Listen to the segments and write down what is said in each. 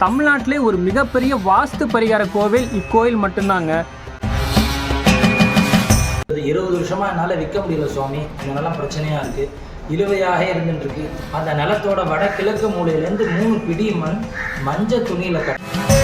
தமிழ்நாட்டிலே ஒரு மிகப்பெரிய வாஸ்து பரிகார கோவில் இக்கோயில் மட்டும்தாங்க. இருபது வருஷமா என்னால் விற்க முடியல சுவாமி. இதெல்லாம் பிரச்சனையா இருக்கு. இழுவையாக இருந்துட்டு இருக்கு அந்த நிலத்தோட வடகிழக்கு மூலையிலேருந்து மூணு பிடி மண் மஞ்சள் துணியில கட்ட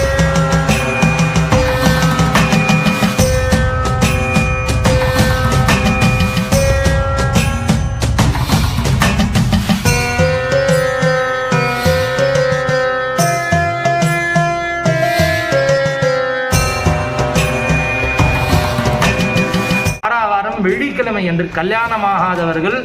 என்று கல்யாணமாகாதவர்கள்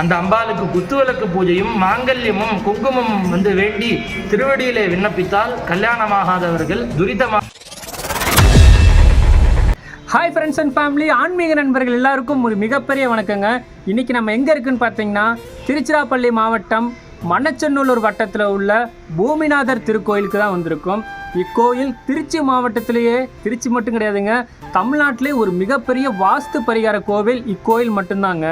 அந்த அம்பாளுக்கு குத்துவிளக்கு பூஜையும் மாங்கல்யமும் குங்குமம் வந்து வேண்டி திருவடியிலே விண்ணப்பித்தால் கல்யாணமாகாதவர்கள் துரிதமாக ஹாய் ஃப்ரெண்ட்ஸ் அண்ட் ஃபேமிலி ஆன்மீக நண்பர்கள் எல்லாருக்கும் ஒரு மிகப்பெரிய வணக்கங்க. இன்றைக்கி நம்ம எங்கே இருக்குன்னு பார்த்தீங்கன்னா திருச்சிராப்பள்ளி மாவட்டம் மண்ணச்சநல்லூர் வட்டத்தில் உள்ள பூமிநாதர் திருக்கோயிலுக்கு தான் வந்திருக்கோம். இக்கோயில் திருச்சி மாவட்டத்திலேயே திருச்சி மட்டும் கிடையாதுங்க தமிழ்நாட்டிலே ஒரு மிகப்பெரிய வாஸ்து பரிகார கோவில் இக்கோயில் மட்டும்தாங்க.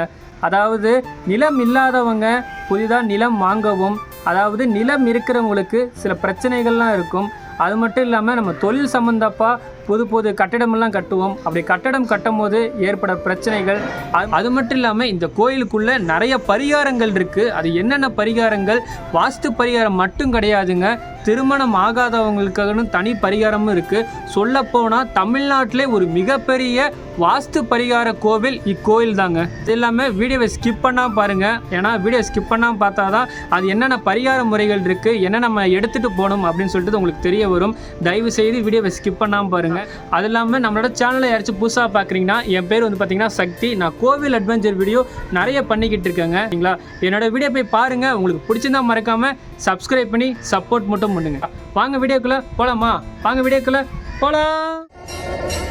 அதாவது நிலம் இல்லாதவங்க புதிதாக நிலம் வாங்கவும் அதாவது நிலம் இருக்கிறவங்களுக்கு சில பிரச்சனைகள்லாம் இருக்கும். அது மட்டும் இல்லாமல் நம்ம தொழில் சம்மந்தப்பா புது புது கட்டடமெல்லாம் கட்டுவோம். அப்படி கட்டடம் கட்டும் போது ஏற்பட பிரச்சனைகள். அது- அது மட்டும் இல்லாமல் இந்த கோயிலுக்குள்ளே நிறைய பரிகாரங்கள் இருக்குது அது என்னென்ன பரிகாரங்கள்? வாஸ்து பரிகாரம் மட்டும் கிடையாதுங்க. திருமணம் ஆகாதவங்களுக்காகனு தனி பரிகாரமும் இருக்குது சொல்லப்போனால் தமிழ்நாட்டிலே ஒரு மிகப்பெரிய வாஸ்து பரிகார கோவில் இக்கோயில் தாங்க இது எல்லாமே வீடியோவை ஸ்கிப் பண்ணால் பாருங்கள் ஏன்னா வீடியோ ஸ்கிப் பண்ணாமல் பார்த்தா தான் அது என்னென்ன பரிகார முறைகள் இருக்குது என்ன நம்ம எடுத்துகிட்டு போகணும் அப்படின்னு சொல்லிட்டு உங்களுக்கு தெரிய வரும். தயவு செய்து வீடியோவை ஸ்கிப் பண்ணாமல் பாருங்கள் அது இல்லாமல் நம்மளோட சேனலை யாராச்சும் புதுசாக பார்க்குறீங்கன்னா என் பேர் வந்து பார்த்தீங்கன்னா சக்தி. நான் கோவில் அட்வென்ச்சர் வீடியோ நிறைய பண்ணிக்கிட்டு இருக்கேங்க. சரிங்களா? என்னோட வீடியோ போய் பாருங்கள் உங்களுக்கு பிடிச்சிருந்தா மறக்காமல் சப்ஸ்கிரைப் பண்ணி சப்போர்ட் மட்டும் பண்ணுங்க. வாங்க வீடியோக்குள்ளே போகலாமா வாங்க வீடியோக்குள்ளே போகலாம்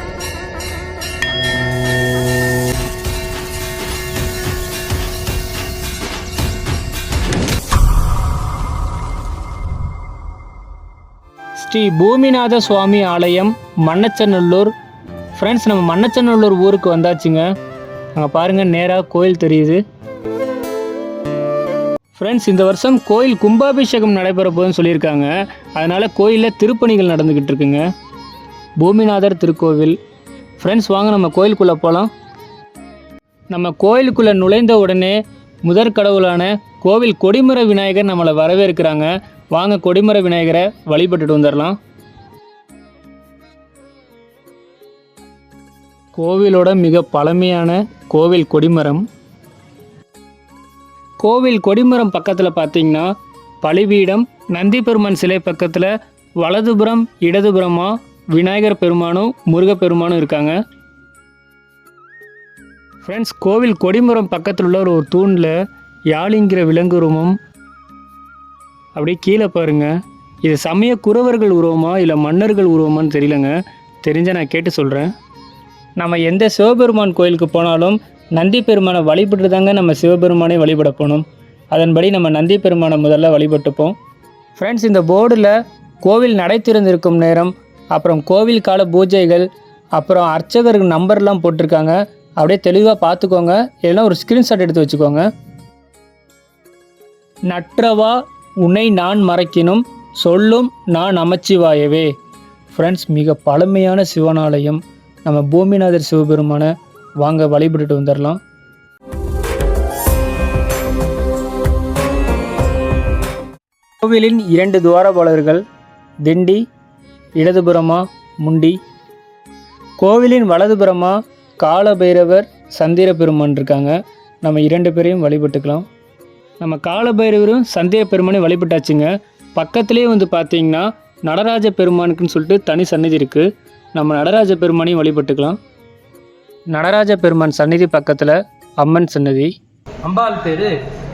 ஸ்ரீ பூமிநாத சுவாமி ஆலயம் மண்ணச்சநல்லூர். ஃப்ரெண்ட்ஸ் நம்ம மண்ணச்சநல்லூர் ஊருக்கு வந்தாச்சுங்க. அங்கே பாருங்கள் நேராக கோயில் தெரியுது. ஃப்ரெண்ட்ஸ் இந்த வருஷம் கோயில் கும்பாபிஷேகம் நடைபெற போதுன்னு சொல்லியிருக்காங்க. அதனால் கோயிலில் திருப்பணிகள் நடந்துக்கிட்டு இருக்குங்க. பூமிநாதர் திருக்கோவில். ஃப்ரெண்ட்ஸ் வாங்க நம்ம கோயிலுக்குள்ளே போகலாம் நம்ம கோயிலுக்குள்ளே நுழைந்த உடனே முதற் கடவுளான கோவில் கொடிமர விநாயகர் நம்மளை வரவேற்கிறாங்க. வாங்க கொடிமர விநாயகரை வழிபட்டுட்டு வந்துடலாம் கோவிலோட மிக பழமையான கோவில் கொடிமரம். கோவில் கொடிமரம் பக்கத்தில் பார்த்தீங்கன்னா பலிபீடம் நந்தி பெருமான் சிலை பக்கத்தில் வலதுபுறம் இடதுபுறமாக விநாயகர் பெருமானும் முருகப்பெருமானும் இருக்காங்க. ஃப்ரெண்ட்ஸ் கோவில் கொடிமரம் பக்கத்தில் உள்ள ஒரு தூணில் யாழிங்கிற விலங்குருமும் அப்படியே கீழே பாருங்கள் இது சமய குறவர்கள் உருவமா இல்லை மன்னர்கள் உருவமானு தெரியலங்க. தெரிஞ்ச நான் கேட்டு சொல்கிறேன் நம்ம எந்த சிவபெருமான் கோயிலுக்கு போனாலும் நந்தி பெருமானை வழிபட்டு தாங்க நம்ம சிவபெருமானை வழிபட போகணும். அதன்படி நம்ம நந்தி பெருமானை முதல்ல வழிபட்டுப்போம். ஃப்ரெண்ட்ஸ் இந்த போர்டில் கோவில் நடை திறந்திருக்கும் நேரம் அப்புறம் கோவில் கால பூஜைகள் அப்புறம் அர்ச்சகர் நம்பர்லாம் போட்டிருக்காங்க. அப்படியே தெளிவாக பார்த்துக்கோங்க. இல்லைன்னா ஒரு ஸ்க்ரீன்ஷாட் எடுத்து வச்சுக்கோங்க. நற்றவா உன்னை நான் மறக்கினும் சொல்லும் நான் அமைச்சிவாயவே. ஃப்ரெண்ட்ஸ் மிக பழமையான சிவனாலயம். நம்ம பூமிநாதர் சிவபெருமானை வாங்க வழிபட்டுட்டு வந்துடலாம் கோவிலின் இரண்டு துவாரபாளர்கள் திண்டி இடதுபுறமா முண்டி. கோவிலின் வலதுபுறமா காலபைரவர் சந்திர பெருமான் இருக்காங்க. நம்ம இரண்டு பேரையும் வழிபட்டுக்கலாம். நம்ம காலபைரவரும் சந்திர பெருமானை வழிபட்டாச்சுங்க. பக்கத்துலேயே வந்து பார்த்தீங்கன்னா நடராஜ பெருமானுக்குன்னு சொல்லிட்டு தனி சந்நிதி இருக்குது நம்ம நடராஜ பெருமானையும் வழிபட்டுக்கலாம். நடராஜ பெருமான் சந்நிதி பக்கத்தில் அம்மன் சன்னதி அம்பாள் பேரு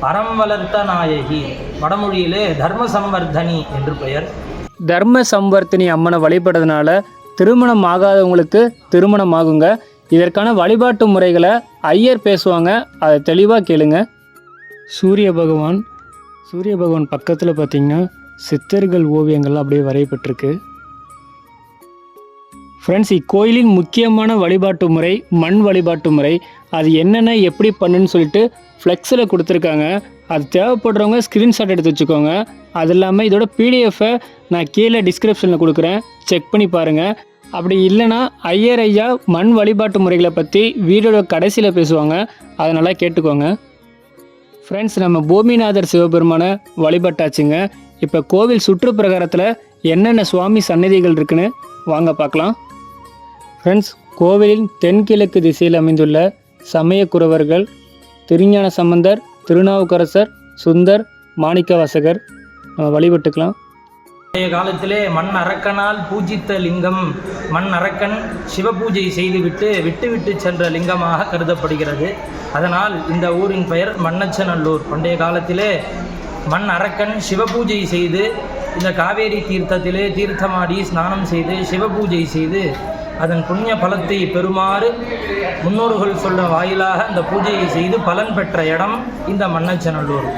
அறம் வளர்த்த நாயகி. வடமொழியிலே தர்ம சம்வர்தனி என்று பெயர். தர்ம சம்வர்த்தினி அம்மனை வழிபடுறதுனால திருமணம் ஆகாதவங்களுக்கு திருமணம் ஆகுங்க. இதற்கான வழிபாட்டு முறைகளை ஐயர் பேசுவாங்க. அதை தெளிவாக கேளுங்க. சூரிய பகவான் சூரிய பகவான் பக்கத்தில் பார்த்திங்கன்னா சித்தர்கள் ஓவியங்கள் அப்படியே வரையப்பட்டிருக்கு. ஃப்ரெண்ட்ஸ் இக்கோயிலின் முக்கியமான வழிபாட்டு முறை மண் வழிபாட்டு முறை அது என்னென்ன எப்படி பண்ணுன்னு சொல்லிட்டு ஃப்ளெக்ஸில் கொடுத்துருக்காங்க. அது தேவைப்படுறவங்க ஸ்க்ரீன்ஷாட் எடுத்து வச்சுக்கோங்க. அது இல்லாமல் இதோட பிடிஎஃபை நான் கீழே டிஸ்கிரிப்ஷனில் கொடுக்குறேன். செக் பண்ணி பாருங்கள் அப்படி இல்லைன்னா ஐயர் ஐயா மண் வழிபாட்டு முறைகளை பற்றி வீடியோட கடைசியில் பேசுவாங்க. அதை நல்லா கேட்டுக்கோங்க. ஃப்ரெண்ட்ஸ் நம்ம பூமிநாதர் சிவபெருமானை வழிபட்டாச்சுங்க. இப்போ கோவில் சுற்றுப்பிரகாரத்தில் என்னென்ன சுவாமி சன்னதிகள் இருக்குன்னு வாங்க பார்க்கலாம். ஃப்ரெண்ட்ஸ் கோவிலின் தென்கிழக்கு திசையில் அமைந்துள்ள சமயக்குறவர்கள் திருஞான சம்பந்தர் திருநாவுக்கரசர் சுந்தர் மாணிக்கவாசகர் நம்ம வழிபட்டுக்கலாம். பழைய காலத்திலே மண் அரக்கனால் பூஜித்த லிங்கம் மண் அரக்கன் சிவபூஜை செய்துவிட்டு விட்டுவிட்டு சென்ற லிங்கமாக கருதப்படுகிறது. அதனால் இந்த ஊரின் பெயர் மண்ணச்சநல்லூர் பண்டைய காலத்திலே மண் அரக்கன் சிவபூஜை செய்து இந்த காவேரி தீர்த்தத்திலே தீர்த்தமாடி ஸ்நானம் செய்து சிவபூஜை செய்து அதன் புண்ணிய பலத்தை பெறுமாறு முன்னோர்கள் சொல்ல வாயிலாக இந்த பூஜையை செய்து பலன் பெற்ற இடம் இந்த மண்ணச்சநல்லூர்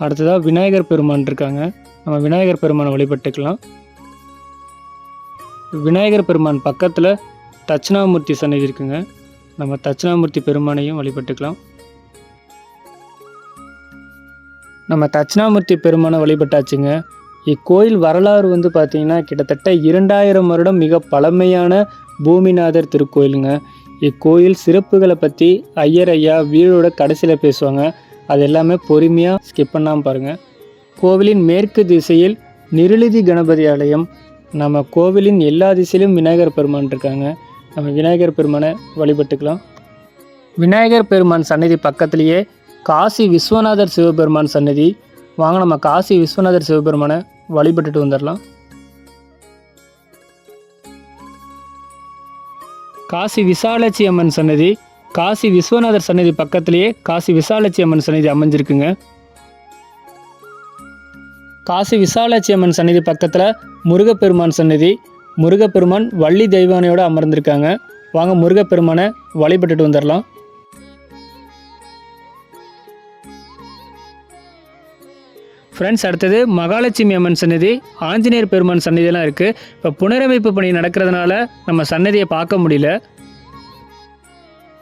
அடுத்ததாக விநாயகர் பெருமான் இருக்காங்க. நம்ம விநாயகர் பெருமானை வழிபட்டுக்கலாம். விநாயகர் பெருமான் பக்கத்தில் தட்சிணாமூர்த்தி சன்னதி இருக்குங்க. நம்ம தட்சிணாமூர்த்தி பெருமானையும் வழிபட்டுக்கலாம். நம்ம தட்சிணாமூர்த்தி பெருமானை வழிபட்டாச்சுங்க. இக்கோயில் வரலாறு வந்து பார்த்திங்கன்னா கிட்டத்தட்ட இரண்டாயிரம் வருடம் மிக பழமையான பூமிநாதர் திருக்கோயிலுங்க. இக்கோயில் சிறப்புகளை பற்றி ஐயர் ஐயா வீடோட கடைசியில் பேசுவாங்க. அது எல்லாமே பொறுமையாக ஸ்கிப் பண்ணாமல் பாருங்கள் கோவிலின் மேற்கு திசையில் நிருளிதி கணபதி ஆலயம். நம்ம கோவிலின் எல்லா திசையிலும் விநாயகர் பெருமான் இருக்காங்க. நம்ம விநாயகர் பெருமானை வழிபட்டுக்கலாம். விநாயகர் பெருமான் சன்னதி பக்கத்துலேயே காசி விஸ்வநாதர் சிவபெருமான் சன்னதி வாங்க நம்ம காசி விஸ்வநாதர் சிவபெருமானை வழிபட்டுட்டு வந்துடலாம். காசி விசாலட்சி அம்மன் சன்னதி காசி விஸ்வநாதர் சன்னதி பக்கத்திலேயே காசி விசாலட்சி அம்மன் சன்னதி அமைஞ்சிருக்குங்க. காசி விசாலாட்சி அம்மன் சன்னதி பக்கத்தில் முருகப்பெருமான் சன்னதி முருகப்பெருமான் வள்ளி தெய்வானையோடு அமர்ந்திருக்காங்க. வாங்க முருகப்பெருமானை வழிபட்டுட்டு வந்துடலாம் ஃப்ரெண்ட்ஸ் அடுத்தது மகாலட்சுமி அம்மன் சன்னதி ஆஞ்சநேயர் பெருமான் சன்னதியெல்லாம் இருக்குது இப்போ புனரமைப்பு பணி நடக்கிறதுனால நம்ம சன்னதியை பார்க்க முடியல.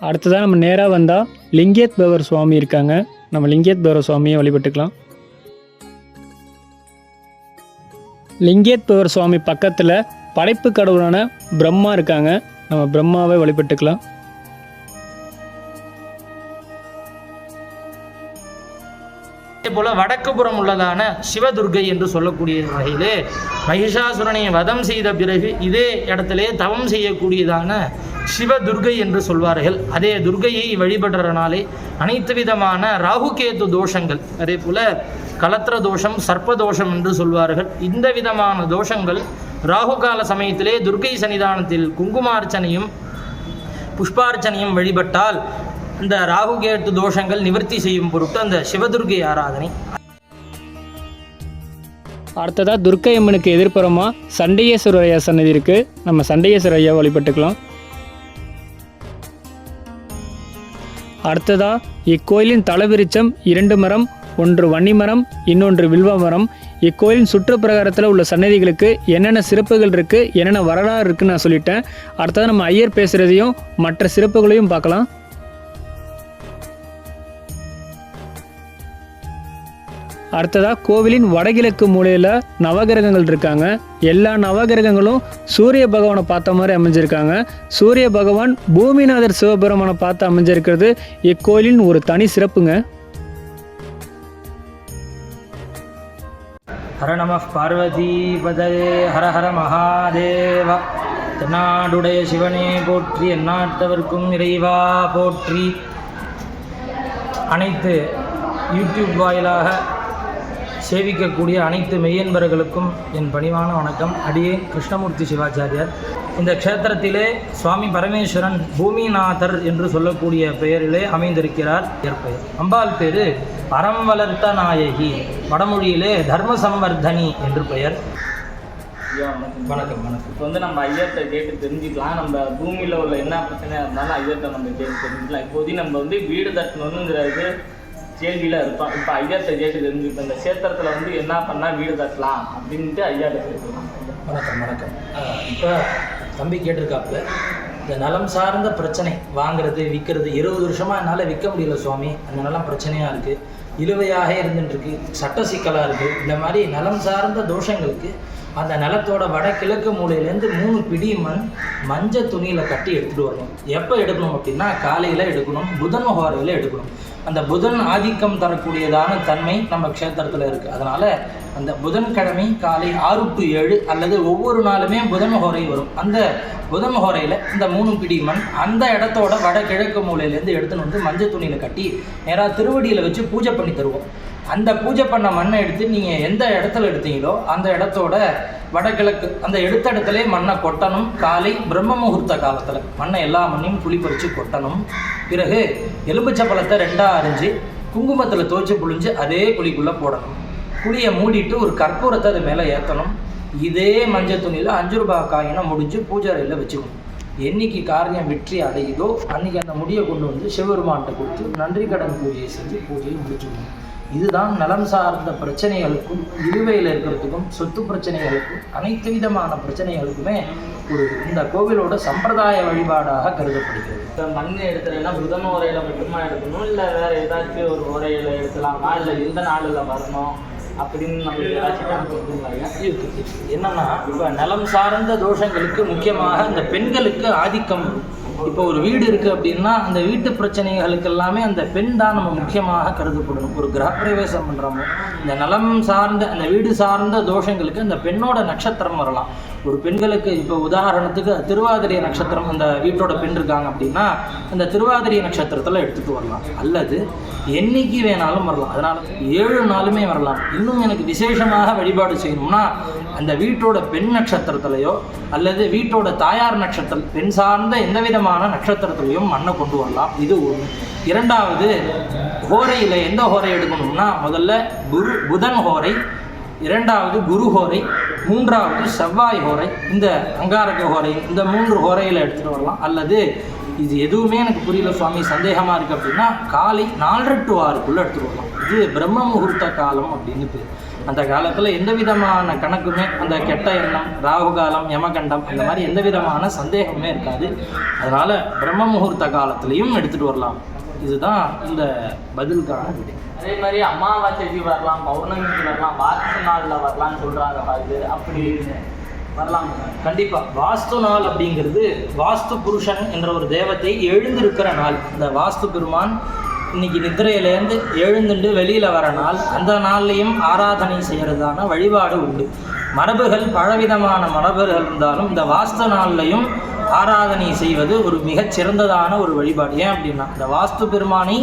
அடுத்ததாக நம்ம நேராக வந்தால் லிங்கேத் பவர் சுவாமி இருக்காங்க. நம்ம லிங்கேத் பவர் சுவாமியை வழிபட்டுக்கலாம். லிங்கேத்பவர் சுவாமி பக்கத்தில் படைப்பு கடவுளான பிரம்மா இருக்காங்க. நம்ம பிரம்மாவை வழிபட்டுக்கலாம். போல வடக்கு புறம் உள்ளதான சிவதுர்கை என்று சொல்லக்கூடிய வகையிலே மகிஷாசுரனை வதம் செய்த பிறகு இதே இடத்திலே தவம் செய்யக்கூடியதான சிவதுர்கை என்று சொல்வார்கள். அதே துர்கையை வழிபடுறனாலே அனைத்து விதமான ராகுகேது தோஷங்கள் அதே போல கலத்திர தோஷம் சர்ப்ப தோஷம் என்று சொல்வார்கள். இந்த விதமான தோஷங்கள் ராகு கால சமயத்திலே துர்கை சன்னிதானத்தில் குங்குமார்ச்சனையும் புஷ்பார்ச்சனையும் வழிபட்டால் இந்த ராகுகேட்டு தோஷங்கள் நிவர்த்தி செய்யும் பொருட்டு அந்த சிவதுர்கை ஆராதனை. அடுத்ததாக துர்க்கை அம்மனுக்கு எதிர்ப்புறமாக சண்டையேஸ்வரர் ஐயா சன்னதி இருக்குது நம்ம சண்டையேஸ்வரர் ஐயா வழிபட்டுக்கலாம். அடுத்ததாக இக்கோயிலின் தலவிருச்சம் இரண்டு மரம் ஒன்று வன்னிமரம் இன்னொன்று வில்வ மரம். இக்கோயிலின் சுற்றுப்பிரகாரத்தில் உள்ள சன்னதிகளுக்கு என்னென்ன சிறப்புகள் இருக்குது என்னென்ன வரலாறு இருக்குன்னு நான் சொல்லிட்டேன். அடுத்ததாக நம்ம ஐயர் பேசுகிறதையும் மற்ற சிறப்புகளையும் பார்க்கலாம். அடுத்ததாக கோவிலின் வடகிழக்கு மூலையில் நவகிரகங்கள் இருக்காங்க. எல்லா நவகிரகங்களும் சூரிய பகவானை பார்த்த மாதிரி அமைஞ்சிருக்காங்க. சூரிய பகவான் பூமிநாதர் சிவபெருமானை பார்த்து அமைஞ்சிருக்கிறது இக்கோயிலின் ஒரு தனி சிறப்புங்க. ஹர நம பார்வதி பதே ஹர ஹர மகாதேவா. தென்னாடுடைய சிவனே போற்றி எந்நாட்டவர்க்கும் இறைவா போற்றி. அனைத்து யூடியூப் வாயிலாக சேவிக்கக்கூடிய அனைத்து மெய்யன்பர்களுக்கும் என் பணிவான வணக்கம். அடியேன் கிருஷ்ணமூர்த்தி சிவாச்சாரியார். இந்த க்ஷேத்திரத்திலே சுவாமி பரமேஸ்வரன் பூமிநாதர் என்று சொல்லக்கூடிய பெயரிலே அமைந்திருக்கிறார். இயற்பெயர் அம்பாள் பேரு பரம் வளர்த்த நாயகி. வடமொழியிலே தர்ம சம்வர்தனி என்று பெயர். வணக்கம் வணக்கம். வணக்கம் இப்போ வந்து நம்ம ஐயர்கிட்ட கேட்டு தெரிஞ்சுக்கலாம். நம்ம பூமியில் உள்ள என்ன பிரச்சனையாக இருந்தாலும் ஐயர்கிட்ட நம்ம கேட்டு தெரிஞ்சுக்கலாம். இப்போதைக்கு நம்ம வந்து வீடு தட்டணுங்கிறது கேள்வியில் இருப்பான் இப்போ ஐயர்கிட்ட கேட்டு இப்போ இந்த சேத்திரத்தில் வந்து என்ன பண்ணால் வீடு கட்டலாம் அப்படின்ட்டு ஐயாட்ட கேட்கலாம் வணக்கம் வணக்கம். இப்போ தம்பி கேட்டிருக்காப்புல இந்த நலம் சார்ந்த பிரச்சனை வாங்குறது விற்கிறது இருபது வருஷமாக என்னால் விற்க முடியல சுவாமி. அந்த நிலம் பிரச்சனையாக இருக்குது இழுவையாக இருந்துட்டுருக்கு சட்ட சிக்கலாக இருக்குது இந்த மாதிரி நலம் சார்ந்த தோஷங்களுக்கு அந்த நிலத்தோட வடகிழக்கு மூலையிலேருந்து மூணு பிடி மண் மஞ்சள் துணியில் கட்டி எடுத்துகிட்டு வரணும். எப்போ எடுக்கணும் அப்படின்னா காலையில் எடுக்கணும் புதன் ஹோரையில் எடுக்கணும். அந்த புதன் ஆதிக்கம் தரக்கூடியதான தன்மை நம்ம க்ஷேத்திரத்தில் இருக்குது அதனால் அந்த புதன்கிழமை காலை ஆறு டு ஏழு அல்லது ஒவ்வொரு நாளுமே புதன் ஹோரை வரும். அந்த புதன் ஹோரையில் இந்த மூணு பிடி மண் அந்த இடத்தோட வடகிழக்கு மூலையிலேருந்து எடுத்துன்னு வந்து மஞ்சள் துணியில் கட்டி நேராக திருவடியில் வச்சு பூஜை பண்ணி தருவோம். அந்த பூஜை பண்ண மண்ணை எடுத்து நீங்கள் எந்த இடத்துல எடுத்தீங்களோ அந்த இடத்தோட வடகிழக்கு அந்த எடுத்த இடத்துல மண்ணை கொட்டணும். காலை பிரம்ம முகூர்த்த காலத்தில் மண்ணை எல்லா மண்ணையும் குழி பறித்து கொட்டணும். பிறகு எலும்புச்சப்பழத்தை ரெண்டாக அரிஞ்சு குங்குமத்தில் துவைச்சி புழிஞ்சு அதே குழிக்குள்ளே போடணும். குழியை மூடிட்டு ஒரு கற்பூரத்தை அது மேலே ஏற்றணும் இதே மஞ்சள் துணியில் அஞ்சு ரூபாய் காயினை முடிஞ்சு பூஜாரையில் வச்சுக்கணும். என்னைக்கு காரியம் வெற்றி அடையுதோ அன்னைக்கு அந்த முடியை கொண்டு வந்து சிவபெருமான்கிட்ட கொடுத்து நன்றி கடன் பூஜையை செஞ்சு பூஜையை முடிச்சுக்கணும். இதுதான் நலம் சார்ந்த பிரச்சனைகளுக்கும் இழுவையில் இருக்கிறதுக்கும் சொத்து பிரச்சனைகளுக்கும் அனைத்து விதமான பிரச்சனைகளுக்குமே ஒரு இந்த கோவிலோட சம்பிரதாய வழிபாடாக கருதப்படுகிறது இப்போ மண் எடுத்துறேன்னா புதன் உரையில மட்டுமா எடுக்கணும் இல்லை வேற ஏதாச்சும் ஒரு உரையில எடுக்கலாமா இல்லை எந்த நாளில் வரணும் அப்படின்னு நம்மளுக்கு ஏதாச்சும் கணக்கு இருக்குங்களா ஐயா? இருக்கு இருக்கு. என்னன்னா இப்போ நிலம் சார்ந்த தோஷங்களுக்கு முக்கியமாக இந்த பெண்களுக்கு ஆதிக்கம் இப்போ ஒரு வீடு இருக்கு அப்படின்னா அந்த வீட்டு பிரச்சனைகளுக்கு எல்லாமே அந்த பெண் தான் நம்ம முக்கியமாக கருதப்படணும். ஒரு கிரகப்பிரவேசம் பண்ணுறோமோ இந்த நலம் சார்ந்த அந்த வீடு சார்ந்த தோஷங்களுக்கு அந்த பெண்ணோட நட்சத்திரம் வரலாம். ஒரு பெண்களுக்கு இப்போ உதாரணத்துக்கு திருவாதிரை நட்சத்திரம் அந்த வீட்டோட பெண் இருக்காங்க அப்படின்னா அந்த திருவாதிரை நட்சத்திரத்தில் எடுத்துட்டு வரலாம். அல்லது என்னைக்கு வேணாலும் வரலாம். அதனால் ஏழு நாளுமே வரலாம். இன்னும் எனக்கு விசேஷமாக வழிபாடு செய்யணும்னா அந்த வீட்டோட பெண் நட்சத்திரத்திலையோ அல்லது வீட்டோட தாயார் நட்சத்திரம் பெண் சார்ந்த எந்த விதமான நட்சத்திரத்திலையும் மண்ணை கொண்டு வரலாம். இது ஒன்று இரண்டாவது ஹோரையில் எந்த ஹோரை எடுக்கணும்னா முதல்ல குரு புதன் ஹோரை இரண்டாவது குரு ஹோரை மூன்றாவது செவ்வாய் ஹோரை இந்த அங்காரக ஹோரை இந்த மூன்று ஹோரையில் எடுத்துகிட்டு வரலாம். அல்லது இது எதுவுமே எனக்கு புரியல சுவாமி சந்தேகமாக இருக்குது அப்படின்னா காலை நாலரை டு ஆறுக்குள்ளே எடுத்துகிட்டு வரலாம். இது பிரம்ம முகூர்த்த காலம் அப்படின்னு பேர். அந்த காலத்தில் எந்த விதமான கணக்குமே அந்த கெட்ட எண்ணம் ராகு காலம் யமகண்டம் இந்த மாதிரி எந்த விதமான சந்தேகமே இருக்காது. அதனால் பிரம்ம முகூர்த்த காலத்துலேயும் எடுத்துகிட்டு வரலாம். இதுதான் இந்த பதிலுக்கான விடை. அதே மாதிரி அமாவாசைக்கு வரலாம் பௌர்ணமிக்கு வரலாம் வாஸ்து நாளில் வரலாம்னு சொல்கிறாங்க அது அப்படி வரலாம். கண்டிப்பாக வாஸ்து நாள் அப்படிங்கிறது வாஸ்து புருஷன் என்ற ஒரு தேவத்தை எழுந்திருக்கிற நாள். இந்த வாஸ்து பெருமான் இன்னைக்கு நித்திரையிலேருந்து எழுந்துட்டு வெளியில் வர நாள். அந்த நாள்லையும் ஆராதனை செய்கிறதான வழிபாடு உண்டு. மரபுகள் பலவிதமான மரபுகள் இருந்தாலும் இந்த வாஸ்து நாள்லையும் ஆராதனை செய்வது ஒரு மிகச் சிறந்ததான ஒரு வழிபாடு. ஏன் அப்படின்னா இந்த வாஸ்து பெருமானை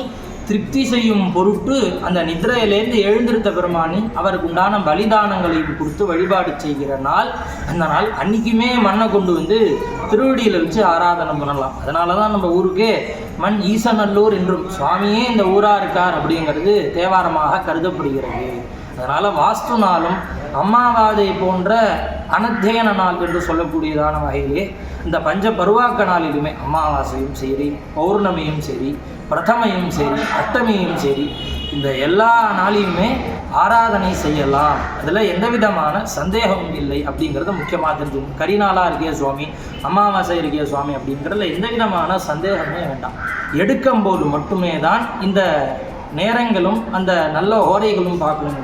திருப்தி செய்யும் பொருட்டு அந்த நிதிரையிலேருந்து எழுந்திருத்த பெருமானி அவருக்கு உண்டான பலிதானங்களையும் கொடுத்து வழிபாடு செய்கிற நாள் அந்த நாள் அன்னைக்குமே மண்ணை கொண்டு வந்து திருவடியில் வச்சு ஆராதனை பண்ணலாம். அதனால தான் நம்ம ஊருக்கே மண் ஈசநல்லூர் என்றும் சுவாமியே இந்த ஊராக இருக்கார் அப்படிங்கிறது தேவாரமாக கருதப்படுகிறது. அதனால் வாஸ்து நாளும் அம்மாவாதை போன்ற அனத்தியன நாள் என்று சொல்லக்கூடியதான வகையிலே இந்த பஞ்ச பருவாக்க நாளிலுமே அமாவாசையும் சரி பௌர்ணமியும் சரி பிரதமையும் சரி அஷ்டமியும் சரி இந்த எல்லா நாளையுமே ஆராதனை செய்யலாம். அதில் எந்த விதமான சந்தேகமும் இல்லை அப்படிங்கிறத முக்கியமாக தெரிஞ்சுக்கணும். கரிநாளாக இருக்கே சுவாமி அமாவாசை இருக்கே சுவாமி அப்படிங்கிறதுல எந்த விதமான சந்தேகமே வேண்டாம். எடுக்கும்போது மட்டுமே தான் இந்த நேரங்களும் அந்த நல்ல ஓரைகளும் பார்க்கணும்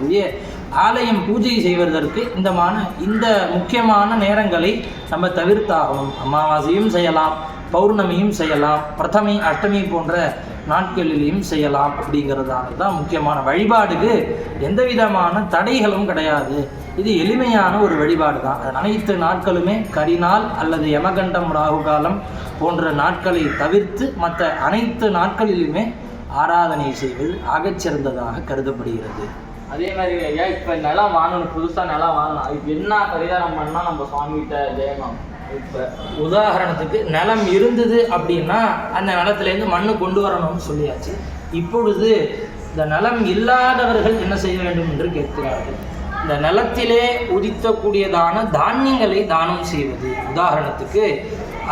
ஆலயம் பூஜை செய்வதற்கு இந்த மான இந்த முக்கியமான நேரங்களை நம்ம தவிர்த்தாகணும். அமாவாசையும் செய்யலாம் பௌர்ணமியும் செய்யலாம் பிரதமி அஷ்டமி போன்ற நாட்களிலையும் செய்யலாம் அப்படிங்கிறதால தான் முக்கியமான வழிபாடுக்கு எந்த விதமான தடைகளும் கிடையாது. இது எளிமையான ஒரு வழிபாடு தான். அது அனைத்து நாட்களுமே கரிநாள் அல்லது யமகண்டம் ராகுகாலம் போன்ற நாட்களை தவிர்த்து மற்ற அனைத்து நாட்களிலுமே ஆராதனை செய்வது ஆகச்சிறந்ததாக கருதப்படுகிறது. அதே மாதிரி ஐயா இப்போ நிலம் வாங்கணும் புதுசா நிலம் வாங்கணும். அதுக்கு என்ன பரிகாரம் பண்ணா நம்ம சுவாமிகிட்ட ஜெயமாம் இப்போ உதாரணத்துக்கு நிலம் இருந்தது அப்படின்னா அந்த நிலத்துலேருந்து மண்ணு கொண்டு வரணும்னு சொல்லியாச்சு. இப்பொழுது இந்த நிலம் இல்லாதவர்கள் என்ன செய்ய வேண்டும் என்று கேட்கிறார்கள். இந்த நிலத்திலே உதித்தக்கூடியதான தானியங்களை தானம் செய்வது. உதாரணத்துக்கு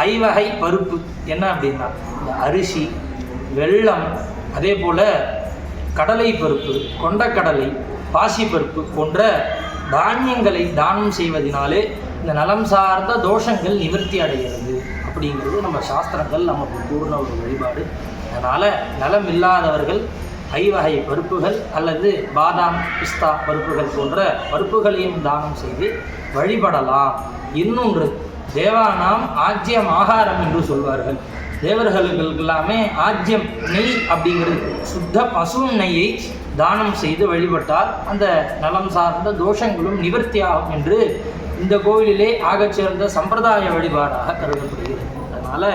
ஐவகை பருப்பு. என்ன அப்படின்னா இந்த அரிசி வெல்லம் அதே போல் கடலை பருப்பு கொண்டக்கடலை பாசிப்பருப்பு போன்ற தானியங்களை தானம் செய்வதனாலே இந்த நலம் சார்ந்த தோஷங்கள் நிவர்த்தி அடைகிறது. அப்படிங்கிறது நம்ம சாஸ்திரங்கள் நமக்கு கூறின ஒரு வழிபாடு. அதனால் நலம் இல்லாதவர்கள் ஐவகை பருப்புகள் அல்லது பாதாம் பிஸ்தா பருப்புகள் போன்ற பருப்புகளையும் தானம் செய்து வழிபடலாம். இன்னொன்று தேவானாம் ஆஜ்யம் ஆகாரம் என்று சொல்வார்கள். தேவர்களுக்கு எல்லாமே ஆஜ்யம் நெய் அப்படிங்கிறது சுத்த பசு நெய்யை தானம் செய்து வழிபட்டால் அந்த நலம் சார்ந்த தோஷங்களும் நிவர்த்தியாகும் என்று இந்த கோவிலிலே ஆகச் சேர்ந்த சம்பிரதாய வழிபாடாக கருதப்படுகிறது. அதனால்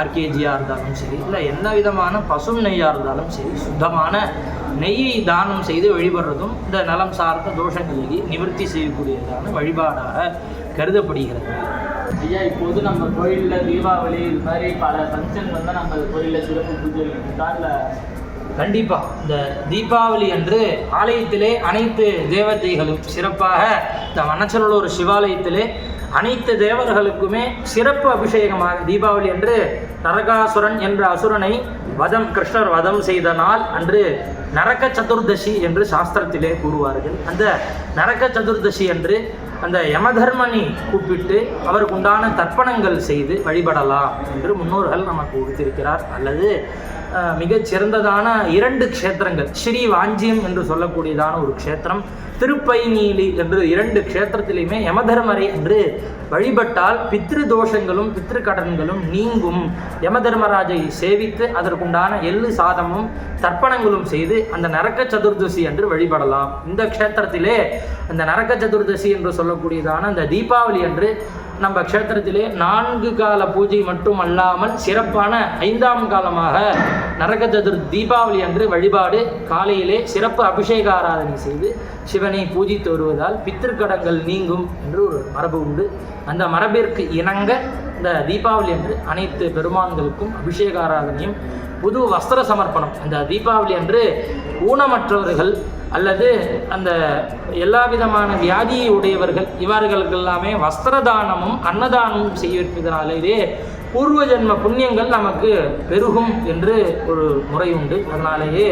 ஆர்கேஜியாக இருந்தாலும் சரி இல்லை என்ன விதமான பசும் நெய்யாக இருந்தாலும் சரி சுத்தமான நெய்யை தானம் செய்து வழிபடுறதும் இந்த நலம் சார்ந்த தோஷங்களுக்கு நிவர்த்தி செய்யக்கூடியதான வழிபாடாக கருதப்படுகிறது. ஐயா இப்போது நம்ம கோயிலில் தீபாவளி இது மாதிரி பல ஃபங்க்ஷன் வந்து நம்ம கோயிலில் சிறப்பு பூஜை இருக்கா இல்லை கண்டிப்பாக இந்த தீபாவளி அன்று ஆலயத்திலே அனைத்து தேவதைகளும் சிறப்பாக இந்த வனச்சலூர் சிவாலயத்திலே அனைத்து தேவர்களுக்குமே சிறப்பு அபிஷேகமாக தீபாவளி அன்று நரகாசுரன் என்ற அசுரனை வதம் கிருஷ்ணர் வதம் செய்த நாள் அன்று நரக சதுர்தசி என்று சாஸ்திரத்திலே கூறுவார்கள். அந்த நரக சதுர்தசி அன்று அந்த யமதர்மனை கூப்பிட்டு அவருக்கு உண்டான தர்ப்பணங்கள் செய்து வழிபடலாம் என்று முன்னோர்கள் நமக்கு உடுத்திருக்கிறார். அல்லது மிகச் சிறந்ததான இரண்டு க்ஷேத்திரங்கள் ஸ்ரீ வாஞ்சியம் என்று சொல்லக்கூடியதான ஒரு க்ஷேத்திரம். திருப்பைநீலி என்று இரண்டு க்ஷேத்திரத்திலையுமே யமதர்மரை என்று வழிபட்டால் பித்ரு தோஷங்களும் பித்ரு கடன்களும் நீங்கும். யமதர்மராஜை சேவித்து அதற்குண்டான எள்ளு சாதமும் தர்ப்பணங்களும் செய்து அந்த நரக்க சதுர்தசி என்று வழிபடலாம். இந்த க்ஷேத்திரத்திலே அந்த நரக்க சதுர்தசி என்று சொல்லக்கூடியதான அந்த தீபாவளி அன்று நம்ம க்ஷேத்திரத்திலே நான்கு கால பூஜை மட்டும் அல்லாமல் சிறப்பான ஐந்தாம் காலமாக நரக சதுர் தீபாவளி அன்று வழிபாடு காலையிலே சிறப்பு அபிஷேக ஆராதனை செய்து சிவனை பூஜித்து வருவதால் பித்திருக்கடங்கள் நீங்கும் என்று ஒரு மரபு உண்டு. அந்த மரபிற்கு இணங்க இந்த தீபாவளி அன்று அனைத்து பெருமான்களுக்கும் அபிஷேக ஆராதனையும் புது வஸ்திர சமர்ப்பணம். அந்த தீபாவளி அன்று ஊனமற்றவர்கள் அல்லது அந்த எல்லா விதமான வியாதியை உடையவர்கள் இவர்களுக்கு எல்லாமே வஸ்திர தானமும் அன்னதானமும் செய்விப்பதனாலேயே பூர்வ ஜென்ம புண்ணியங்கள் நமக்கு பெருகும் என்று ஒரு முறை உண்டு. அதனாலேயே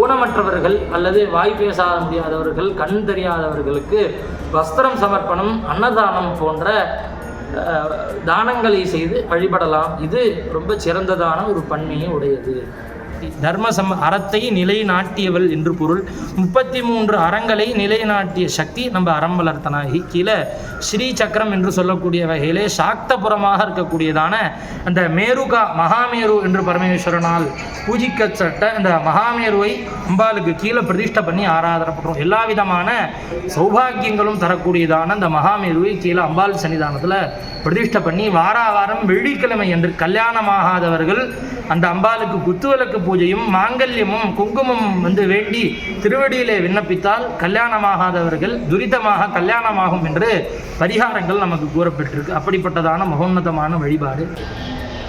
ஊனமற்றவர்கள் அல்லது வாய் பேச முடியாதவர்கள் கண் தெரியாதவர்களுக்கு வஸ்திரம் சமர்ப்பணம் அன்னதானம் போன்ற தானங்களை செய்து வழிபடலாம். இது ரொம்ப சிறந்ததான ஒரு பன்மையை உடையது. தர்ம சம் அறத்தை நிலைநாட்டியவள் என்று பொருள். முப்பத்தி மூன்று அறங்களை நிலைநாட்டிய சக்தி நம்ம அறம் வளர்த்தனாகி கீழே ஸ்ரீ சக்கரம் என்று சொல்லக்கூடிய வகையிலே சாக்தபுரமாக இருக்கக்கூடியதான அந்த மேருகா மகாமேரு என்று பரமேஸ்வரனால் பூஜிக்கப்பட்ட அந்த மகாமேருவை அம்பாளுக்கு கீழே பிரதிஷ்டை பண்ணி ஆராதனை பண்ணுறோம் எல்லா விதமான சௌபாகியங்களும் தரக்கூடியதான அந்த மகாமேருவை கீழே அம்பாள் சன்னிதானத்தில் பிரதிஷ்டை பண்ணி வாரா வாரம் வெள்ளிக்கிழமை என்று கல்யாணமாகாதவர்கள் அந்த அம்பாளுக்கு குத்துவிளக்கு பூஜையும் மாங்கல்யமும் குங்குமம் வந்து வேண்டி திருவடியிலே விண்ணப்பித்தால் கல்யாணமாகாதவர்கள் துரிதமாக கல்யாணமாகும் என்று பரிகாரங்கள் நமக்கு கூறப்பட்டிருக்கு. அப்படிப்பட்டதான மகோன்னதமான வழிபாடு.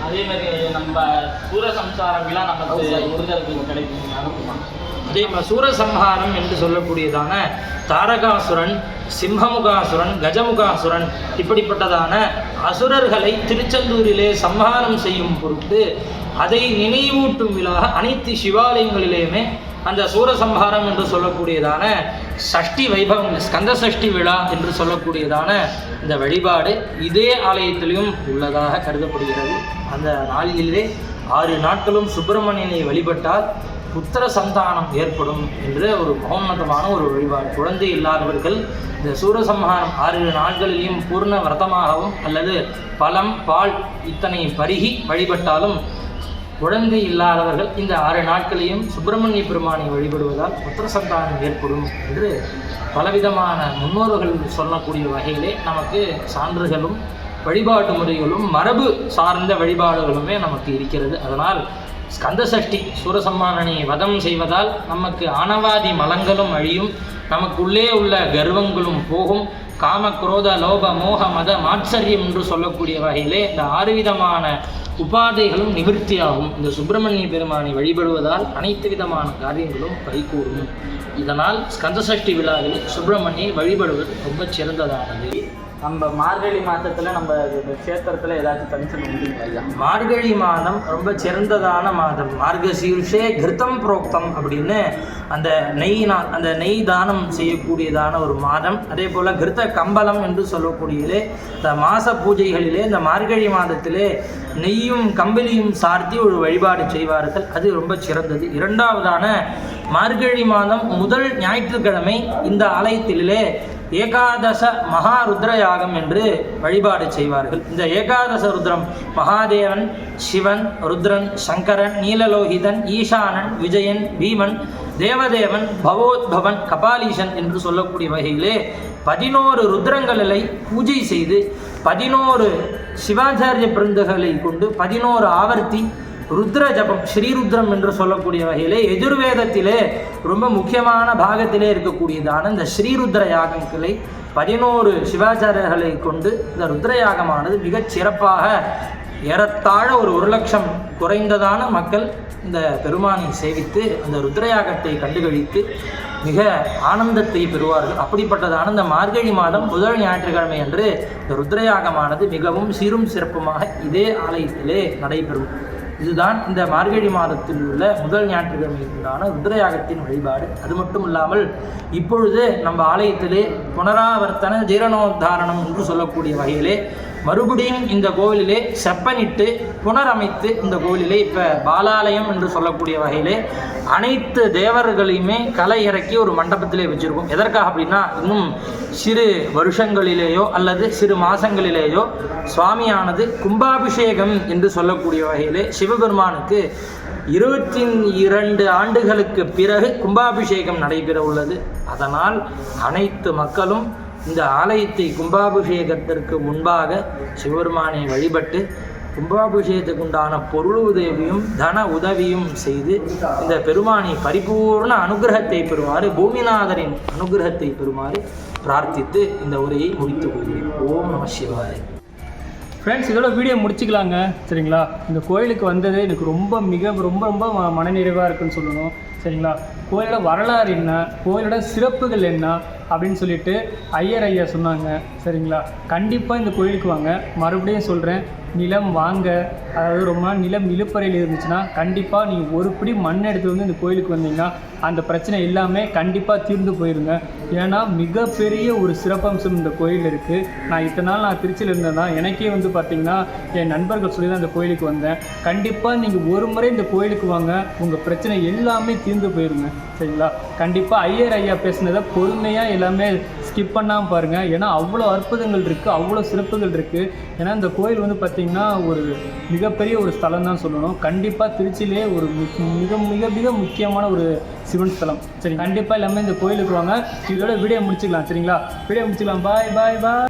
அதே மாதிரி நம்ம சூரசம்சாரம் விழா நமக்கு முருகருக்கு கிடைக்கும் அதே சூரசம்ஹாரம் என்று சொல்லக்கூடியதான தாரகாசுரன் சிம்மமுகாசுரன் கஜமுகாசுரன் இப்படிப்பட்டதான அசுரர்களை திருச்செந்தூரிலே சம்ஹாரம் செய்யும் பொருட்டு அதை நினைவூட்டும் விழாக அனைத்து சிவாலயங்களிலேயுமே அந்த சூரசம்ஹாரம் என்று சொல்லக்கூடியதான சஷ்டி வைபவம் ஸ்கந்த சஷ்டி விழா என்று சொல்லக்கூடியதான இந்த வழிபாடு இதே ஆலயத்திலும் உள்ளதாக கருதப்படுகிறது. அந்த நாளிலே ஆறு நாட்களும் சுப்பிரமணியனை வழிபட்டால் புத்திர சந்தானம் ஏற்படும் என்ற ஒரு மகோன்னதமான ஒரு வழிபாடு. குழந்தை இல்லாதவர்கள் இந்த சூரசம்ஹாரம் ஆறு நாட்களிலும் பூர்ண விரதமாகவும் அல்லது பழம் பால் இத்தனை பருகி வழிபட்டாலும் குழந்தை இல்லாதவர்கள் இந்த ஆறு நாட்களையும் சுப்பிரமணிய பெருமானை வழிபடுவதால் புத்திர சந்தானம் ஏற்படும் என்று பலவிதமான முன்னோர்கள் சொல்லக்கூடிய வகையிலே நமக்கு சான்றுகளும் வழிபாட்டு முறைகளும் மரபு சார்ந்த வழிபாடுகளுமே நமக்கு இருக்கிறது. அதனால் ஸ்கந்தசஷ்டி சூரசம்மானனை வதம் செய்வதால் நமக்கு ஆணவாதி மலங்களும் அழியும். நமக்குள்ளே உள்ள கர்வங்களும் போகும். காம குரோத லோப மோக மத மாட்சரியம் என்று சொல்லக்கூடிய வகையிலே இந்த ஆறு விதமான உபாதைகளும் நிவர்த்தியாகும். இந்த சுப்பிரமணிய பெருமானை வழிபடுவதால் அனைத்து விதமான காரியங்களும் கைகூடும் இதனால் ஸ்கந்தசஷ்டி விழாவில் சுப்பிரமணியை வழிபடுவது ரொம்ப சிறந்ததானது. நம்ம மார்கழி மாதத்தில் நம்ம க்ஷேத்திரத்தில் ஏதாச்சும் ஃபங்க்ஷன் உண்டுங்களா ஐயா? மார்கழி மாதம் ரொம்ப சிறந்ததான மாதம். மார்கசீர்ஷே கிருத்தம் புரோக்தம் அப்படின்னு அந்த நெய் நா- அந்த நெய் தானம் செய்யக்கூடியதான ஒரு மாதம். அதே போல் கிருத்த கம்பளம் என்று சொல்லக்கூடியதிலே இந்த மாத பூஜைகளிலே இந்த மார்கழி மாதத்திலே நெய்யும் கம்பளியும் சார்த்தி ஒரு வழிபாடு செய்வார்கள். அது ரொம்ப சிறந்தது. இரண்டாவதான மார்கழி மாதம் முதல் ஞாயிற்றுக்கிழமை இந்த ஆலயத்திலே ஏகாதச மகா ருத்ர யாகம் என்று வழிபாடு செய்வார்கள். இந்த ஏகாதச ருத்ரம் மகாதேவன் சிவன் ருத்ரன் சங்கரன் நீலலோகிதன் ஈசானன் விஜயன் பீமன் தேவதேவன் பவோத்பவன் கபாலீசன் என்று சொல்லக்கூடிய வகையிலே பதினோரு ருத்ரங்களை பூஜை செய்து பதினோரு சிவாச்சாரிய பிருந்துகளை கொண்டு பதினோரு ஆவர்த்தி ருத்ர ஜபம் ஸ்ரீருத்ரம் என்று சொல்லக்கூடிய வகையிலே எதிர்வேதத்திலே ரொம்ப முக்கியமான பாகத்திலே இருக்கக்கூடியதான இந்த ஸ்ரீருத்ர யாகங்களை பதினோரு சிவாச்சாரியர்களை கொண்டு இந்த ருத்ர யாகமானது மிகச் சிறப்பாக ஏறத்தாழ ஒரு ஒரு லட்சம் குறைந்ததான மக்கள் இந்த பெருமானை சேவித்து அந்த ருத்ரயாகத்தை கண்டுகளித்து மிக ஆனந்தத்தை பெறுவார்கள். அப்படிப்பட்டதான இந்த மார்கழி மாதம் முதல் ஞாயிற்றுக்கிழமை அன்று இந்த ருத்ரயாகமானது மிகவும் சீரும் சிறப்புமாக இதே ஆலயத்திலே நடைபெறும். இதுதான் இந்த மார்கழி மாதத்தில் உள்ள முதல் ஞாயிற்றுக்கிழமைக்குண்டான ருத்ரயாகத்தின் வழிபாடு. அது மட்டும் இல்லாமல் இப்பொழுது நம்ம ஆலயத்திலே புனராவர்த்தன ஜீரணோத்தாரணம் என்று சொல்லக்கூடிய வகையிலே மறுபடியும் இந்த கோவிலிலே செப்பனிட்டு புனரமைத்து இந்த கோவிலிலே இப்போ பாலாலயம் என்று சொல்லக்கூடிய வகையிலே அனைத்து தேவர்களையுமே கலை இறக்கி ஒரு மண்டபத்திலே வச்சுருக்கோம். எதற்காக அப்படின்னா இன்னும் சிறு வருஷங்களிலேயோ அல்லது சிறு மாதங்களிலேயோ சுவாமியானது கும்பாபிஷேகம் என்று சொல்லக்கூடிய வகையிலே சிவபெருமானுக்கு இருபத்தி இரண்டு ஆண்டுகளுக்கு பிறகு கும்பாபிஷேகம் நடைபெற உள்ளது. அதனால் அனைத்து மக்களும் இந்த ஆலயத்தை கும்பாபிஷேகத்திற்கு முன்பாக சிவபெருமானை வழிபட்டு கும்பாபிஷேகத்துக்கு உண்டான பொருள் உதவியும் தன உதவியும் செய்து இந்த பெருமானை பரிபூர்ண அனுகிரகத்தை பெறுமாறு பூமிநாதரின் அனுகிரகத்தை பெறுமாறு பிரார்த்தித்து இந்த உரையை முடித்துக் கொள்கிறேன். ஓம் நம சிவாய. ஃப்ரெண்ட்ஸ் இதோட வீடியோ முடிச்சுக்கலாங்க. சரிங்களா? இந்த கோயிலுக்கு வந்தது எனக்கு ரொம்ப மிக ரொம்ப ரொம்ப ம- மனநிறைவாக இருக்குன்னு சொல்லணும். சரிங்களா? கோயிலோட வரலாறு என்ன? கோயிலோட சிறப்புகள் என்ன? அப்படின்னு சொல்லிட்டு ஐயர் ஐயா சொன்னாங்க. சரிங்களா? கண்டிப்பாக இந்த கோயிலுக்கு வாங்க. மறுபடியும் சொல்கிறேன் நிலம் வாங்க. அதாவது ரொம்ப நாள் நிலம் இழுப்பறையில் இருந்துச்சுன்னா கண்டிப்பாக நீங்கள் ஒரு பிடி மண் எடுத்து வந்து இந்த கோயிலுக்கு வந்தீங்கன்னா அந்த பிரச்சனை எல்லாமே கண்டிப்பாக தீர்ந்து போயிருங்க. ஏன்னா மிகப்பெரிய ஒரு சிறப்பம்சம் இந்த கோயில் இருக்குது நான் இத்தனை நாள் நான் திருச்சியில் இருந்தேன்னா எனக்கே வந்து பார்த்திங்கன்னா என் நண்பர்கள் சொல்லி தான் இந்த கோயிலுக்கு வந்தேன். கண்டிப்பாக நீங்கள் ஒரு முறை இந்த கோயிலுக்கு வாங்க. உங்கள் பிரச்சனை எல்லாமே தீர்ந்து போயிருங்க. சரிங்களா? கண்டிப்பாக ஐயர் ஐயா பேசுனதை பொறுமையாக எல்லாமே ஸ்கிப் பண்ணாமல் பாருங்கள் ஏன்னா அவ்வளோ அற்புதங்கள் இருக்குது அவ்வளோ சிறப்புகள் இருக்குது ஏன்னா இந்த கோயில் வந்து பார்த்திங்கன்னா ஒரு மிகப்பெரிய ஒரு ஸ்தலம் தான் சொல்லணும். கண்டிப்பாக திருச்சியிலே ஒரு மிக மிக மிக முக்கியமான ஒரு சிவன் ஸ்தலம். சரி கண்டிப்பாக எல்லாமே இந்த கோயிலுக்கு வாங்க. இதோட வீடியோ முடிச்சுக்கலாம். சரிங்களா? வீடியோ முடிச்சுக்கலாம். பாய் பாய் பாய்